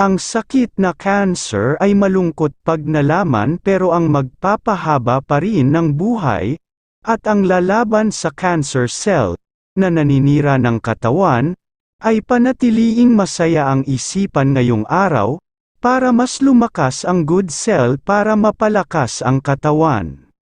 Ang sakit na cancer ay malungkot pag nalaman pero ang magpapahaba pa rin ng buhay, at ang lalaban sa cancer cell, na naninira ng katawan, ay panatiliing masaya ang isipan ngayong araw, para mas lumakas ang good cell para mapalakas ang katawan.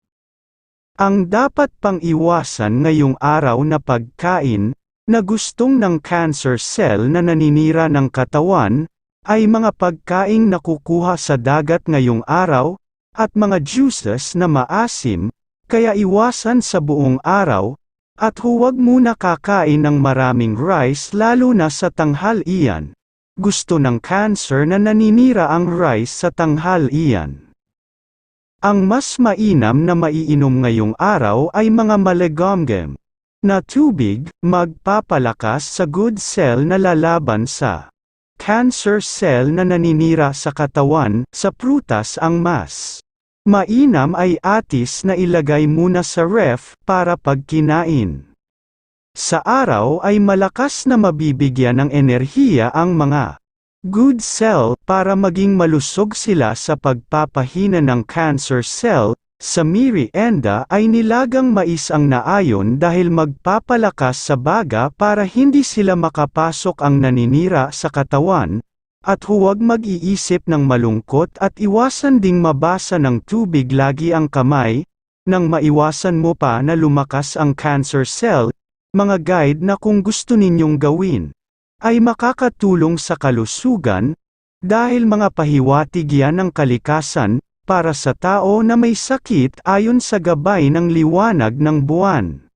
Ang dapat pang iwasan ngayong araw na pagkain, na gustong ng cancer cell na naninira ng katawan, ay mga pagkaing nakukuha sa dagat ngayong araw, at mga juices na maasim, kaya iwasan sa buong araw, at huwag muna kakain ng maraming rice lalo na sa tanghalian. Gusto ng cancer na naninira ang rice sa tanghalian. Ang mas mainam na maiinom ngayong araw ay mga malegamgem na tubig, magpapalakas sa good cell na lalaban sa cancer cell na naninira sa katawan, sa prutas ang mas mainam ay atis na ilagay muna sa ref para pagkinain. Sa araw ay malakas na mabibigyan ng enerhiya ang mga good cell para maging malusog sila sa pagpapahina ng cancer cell, sa merienda ay nilagang mais ang naayon dahil magpapalakas sa baga para hindi sila makapasok ang naninira sa katawan, at huwag mag-iisip ng malungkot at iwasan ding mabasa ng tubig lagi ang kamay, nang maiwasan mo pa na lumakas ang cancer cell, mga guide na kung gusto ninyong gawin ay makakatulong sa kalusugan, dahil mga pahiwatig yan ng kalikasan, para sa tao na may sakit ayon sa gabay ng liwanag ng buwan.